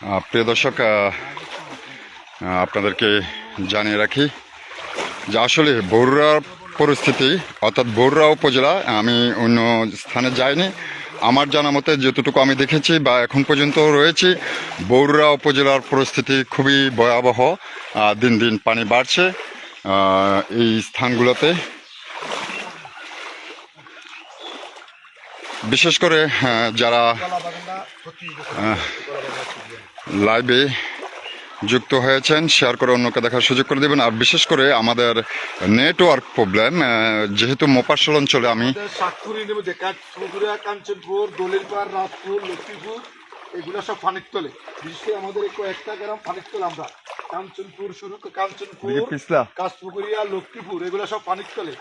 প্রিয় দর্শক আপনাদেরকে জানিয়ে রাখি যে আসলে বড়ুয়া পরিস্থিতি অর্থাৎ বড়ুয়া উপজেলা আমি অন্য স্থানে যাইনি। আমার জানা মতে যতটুকু আমি দেখেছি বা এখন পর্যন্ত রয়েছি বড়ুয়া উপজেলার পরিস্থিতি খুবই ভয়াবহ দিন দিন পানি বাড়ছে এই স্থানগুলোতে। বিশেষ করে আহ, যারা লাইভে যুক্ত হয়েছেন। শেয়ার করে অন্যকে দেখার সুযোগ করে দেবেন। আর বিশেষ করে আমাদের নেটওয়ার্ক প্রবলেম যেহেতু মোপাসল অঞ্চলে আমি এগুলো সব ফানির তলে। বিশেষ আমাদের গ্রাম ফানির তলে আমরা। কাঞ্চনপুর শুরু করে কাঞ্চনপুর কাশপুকুরিয়া লক্ষ্মীপুর এগুলো সব পানির তলে।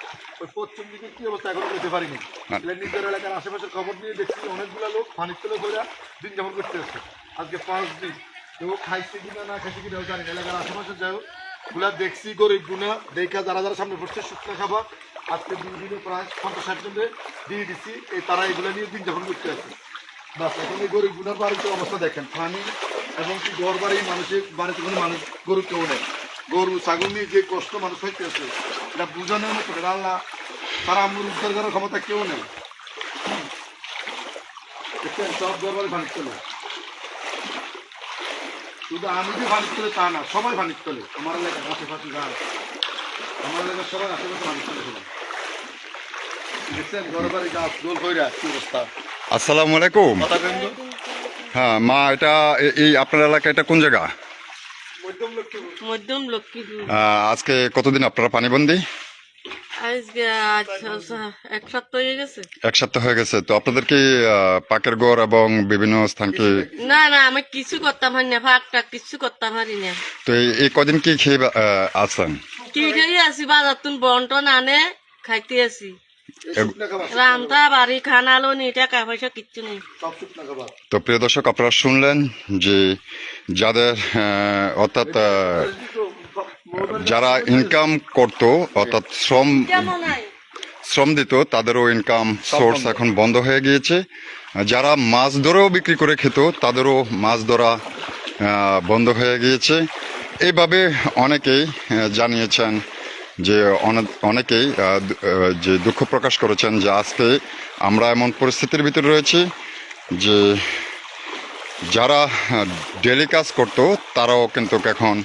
ওই পশ্চিম দিকের কি অবস্থা এখনও পারিনি। এগুলো নিজের এলাকার আশেপাশের খবর নিয়ে দেখছি অনেকগুলো লোক পানির তলে ঘোরা দিন যাপন করতে আসছে। আজকে পাঁচ দিন। কেউ খাইছে কিনা না খাইছে কিনা জানি না। এলাকার আশেপাশে যাই হোকগুলা দেখছি গরিব গুনা দেখা যারা যারা সামনে পড়ছে শুকনো খাবার। আজকে দুই দিনে প্রায় পঞ্চাশ ষাট জনকে দিয়ে দিচ্ছি এই তারা এগুলো নিয়ে দিন যাপন করতে আছে। বাস, এখন এই গরিব গুনার বাড়িতে অবস্থা দেখেন। পানি এবং কি ঘর বাড়ি, মানুষের বাড়িতে কোনো মানুষ, গরু কেউ নেই। গরু, ছাগল নিয়ে যে কষ্ট মানুষ হইতে আছে এটা বোঝানোর মতো এটা তারা আমার উদ্ধার করার ক্ষমতা কেউ নেই। সব পানির চলে শুধু আমি যে পানির চলে তা না সবাই পানির চলে আমার এলাকার আশেপাশে যা আমার এলাকার সবাই আশেপাশে পানির চলে সবাই। দেখছেন ঘর বাড়ি গাছ গোল কইরা কি অবস্থা? আসসালামু আলাইকুম। হ্যাঁ মা এটা এই আপনার এলাকা এটা কোন জায়গা? মধ্যম লক্ষ্মীপুর। আজকে কতদিন আপনারা পানিবন্দি? এক সপ্তাহ হয়ে গেছে। এক সপ্তাহ হয়ে গেছে। তো আপনাদের কি পাকের গড় এবং বিভিন্ন স্থান কি? না না আমি কিছু করতাম পারি না ফাঁকটা কিছু করতাম পারি না। তো এই- কদিন কি খেয়ে আছেন? কি খাই আছি বাজার তুন বন্টন আনে খাইতে আছি। রান্তা বাড়ি খানা লো নি টাকা পয়সা কিচ্ছু নেই। তো প্রিয় দর্শক আপনারা শুনলেন যে যাদের অর্থাৎ যারা ইনকাম করত অর্থাৎ শ্রম শ্রম দিত তাদেরও ইনকাম সোর্স এখন বন্ধ হয়ে গিয়েছে। যারা মাছ ধরেও বিক্রি করে খেত তাদেরও মাছ ধরা বন্ধ হয়ে গিয়েছে। এইভাবে অনেকেই জানিয়েছেন যে অনেকেই যে দুঃখ প্রকাশ করেছেন যে আজকে আমরা এমন পরিস্থিতির ভিতরে রয়েছি যে যারা ডেলি কাজ করতো তারাও কিন্তু এখন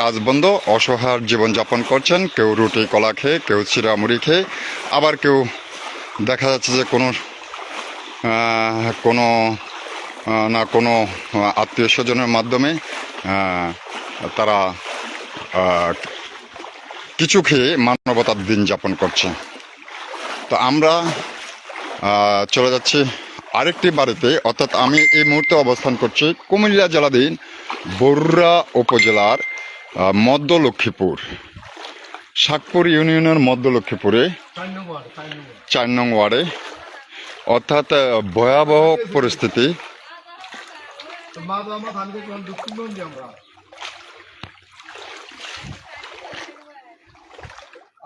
কাজ বন্ধ, অসহায় জীবনযাপন করছেন, কেউ রুটি, কলা খেয়ে, কেউ চিরা মুড়ি খেয়ে, আবার কেউ দেখা যাচ্ছে যে কোনো কোনো না কোনো আত্মীয় স্বজনের মাধ্যমে তারা কিছু খেয়ে মানবতার দিন যাপন করছে। তো আমরা চলে যাচ্ছি আরেকটি বাড়িতে, অর্থাৎ আমি এই মুহূর্তে অবস্থান করছি কুমিল্লা জেলাধীন বরুড়া উপজেলার মধ্য লক্ষ্মীপুর শাকপুর ইউনিয়নের মধ্য লক্ষ্মীপুরে চার নং ওয়ার্ডে। অর্থাৎ ভয়াবহ পরিস্থিতি। আমরা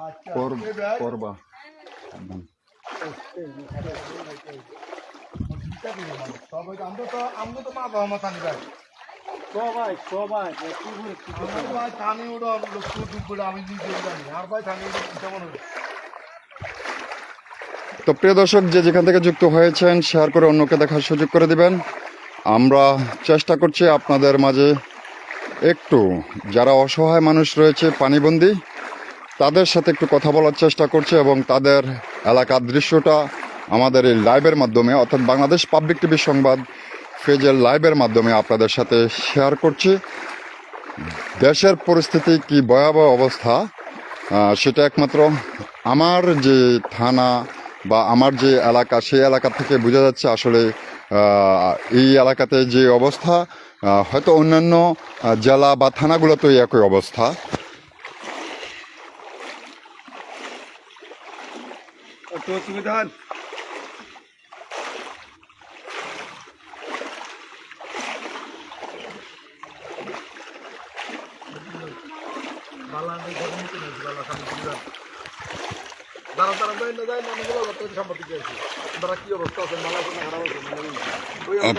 আচ্ছা করবা সবাই তো- আমরা তো আমরা তো মা বাবা সবাই সবাই আমার ভাই থানি ওটা লক্ষ্য আমি নিজে জানি। আর ভাই থানি ওটা কেমন হবে? তো প্রিয় দর্শক যে যেখান থেকে যুক্ত হয়েছেন শেয়ার করে অন্যকে দেখার সুযোগ করে দিবেন। আমরা চেষ্টা করছি আপনাদের মাঝে একটু যারা অসহায় মানুষ রয়েছে পানিবন্দী তাদের সাথে একটু কথা বলার চেষ্টা করছে এবং তাদের এলাকার দৃশ্যটা আমাদের এই লাইভের মাধ্যমে অর্থাৎ বাংলাদেশ পাবলিক টিভি সংবাদ ফেজের লাইভের মাধ্যমে আপনাদের সাথে শেয়ার করছি। দেশের পরিস্থিতি কি ভয়াবহ অবস্থা? সেটা একমাত্র আমার যে থানা বা আমার যে এলাকা, সেই এলাকা থেকে বোঝা যাচ্ছে আসলে এই এলাকাতে যে অবস্থা হয়তো অন্যান্য জেলা বা থানাগুলোতেও একই অবস্থা। অসুবিধা দাঁড়া দাঁড়া যায় না যায় না আমি বলব তোর সাংবাদিক আছে তারা কি অবস্থা আছে মালা কোনো খারাপ আছে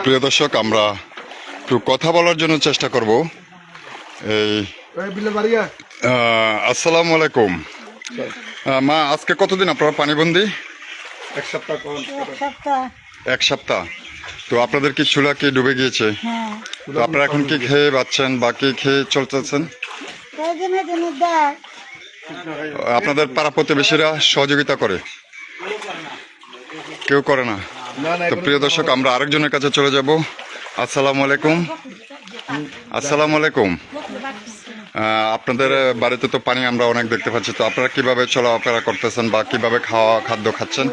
প্রিয় দর্শক আমরা একটু কথা বলার জন্য চেষ্টা করব। এই আসসালামু আলাইকুম। মা আজকে কতদিন আপনারা পানিবন্দি? এক সপ্তাহ এক সপ্তাহ। তো আপনাদের কি চুলা কি ডুবে গিয়েছে? হ্যাঁ। তো আপনারা এখন কি খেয়ে পাচ্ছেন বা কি খেয়ে চলতেছেন? আপনাদের পাড়া প্রতিবেশীরা সহযোগিতা করে। কেউ করে না। তো প্রিয় দর্শক আমরা আরেকজনের কাছে চলে যাব। আসসালামু আলাইকুম। আসসালামু আলাইকুম। আপনাদের বাড়িতে তো পানি আমরা অনেক দেখতে পাচ্ছি। তো আপনারা কীভাবে চলাফেরা করতেছেন বা কীভাবে খাওয়া খাদ্য খাচ্ছেন?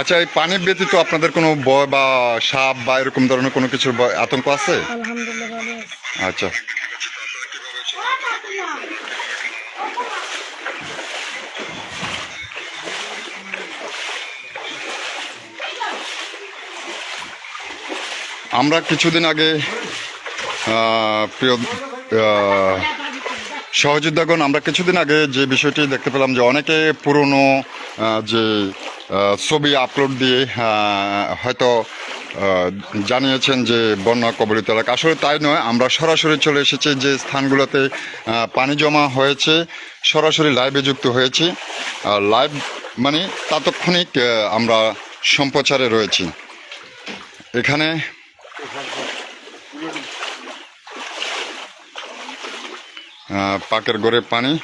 আচ্ছা এই পানি ব্যতীত আপনাদের কোনো বয় বা সাপ বা এরকম ধরনের কোনো কিছুর আতঙ্ক আছি। আচ্ছা। আমরা কিছুদিন আগে প্রিয় সহযোদ্ধাগণ, আমরা কিছুদিন আগে যে বিষয়টি দেখতে পেলাম যে অনেকে পুরনো যে ছবি আপলোড দিয়ে হয়তো জানিয়েছেন যে বন্যা কবলিত এলাকা। আসলে তাই নয়, আমরা সরাসরি চলে এসেছি যে স্থানগুলোতে পানি জমা হয়েছে, সরাসরি লাইভে যুক্ত হয়েছি। আর লাইভ মানে তাৎক্ষণিক আমরা সম্প্রচারে রয়েছি। এখানে পাকের গড়ে পানি।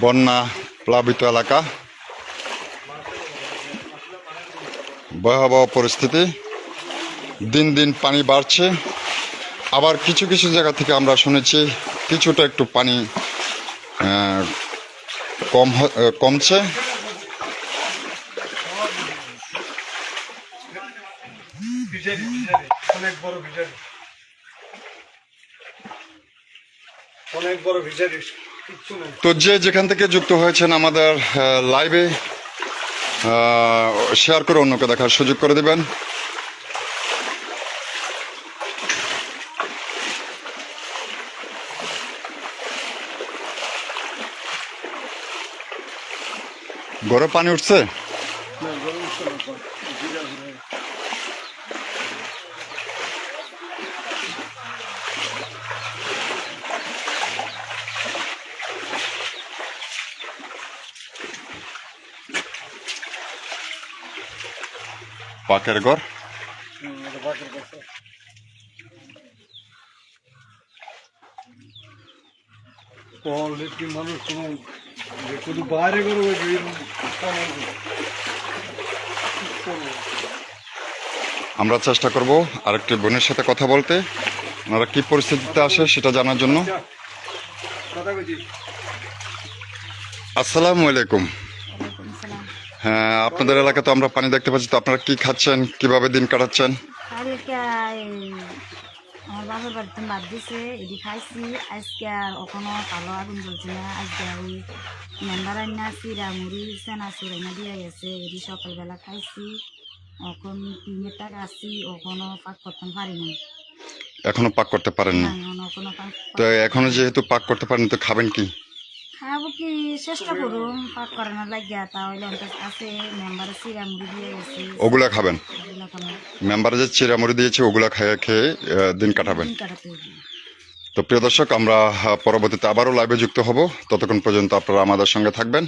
বন্যা প্লাবিত এলাকা। ভয়াবহ পরিস্থিতি। দিন দিন পানি বাড়ছে। আবার কিছু কিছু জায়গা থেকে আমরা শুনেছি, কিছুটা একটু পানি কম কমছে? অনেক বড় অনেক বড় তো যে যেখান থেকে যুক্ত হয়েছেন আমাদের লাইভে শেয়ার করে অন্যকে দেখার সুযোগ করে দেবেন। গড়ে পানি উঠছে? পাকের ঘর? মানুষ কোনো শুধু বাইরে করবে আমরা চেষ্টা করব আরেকটি বোনের সাথে কথা বলতে। ওনারা কি পরিস্থিতিতে আসে সেটা জানার জন্য। কথা আসসালামু আলাইকুম। হ্যাঁ আপনাদের এলাকাতে আমরা পানি দেখতে পাচ্ছি তো আপনারা কি খাচ্ছেন কীভাবে দিন কাটাচ্ছেন? আমার বাবার বাড়িতে বাদ দিছে এটি খাইছি আজকে আর ওখানো কালো আগুন জ্বলছে না আজকে ওই মেম্বার আইনা চিরা মুড়ি চেনা চুরাইনা দিয়ে গেছে এটি সকালবেলা খাইছি এখন তিনের টাকা আছি ওখানো পাক করতে পারি না এখনও পাক করতে পারেননি ওখানো পাক তো এখনও যেহেতু পাক করতে পারেন তো খাবেন কি খাব কি চেষ্টা করুন পাক করানোর লাগিয়া তাহলে আছে মেম্বারে চিরা মুড়ি দিয়ে গেছে ওগুলা খাবেন মেম্বার যে চিরামুড়ি দিয়েছে ওগুলা খেয়ে খেয়ে দিন কাটাবেন দিন কাটাতে। তো প্রিয় দর্শক, আমরা পরবর্তীতে আবারও লাইভে যুক্ত হব। ততক্ষণ পর্যন্ত আপনারা আমাদের সঙ্গে থাকবেন।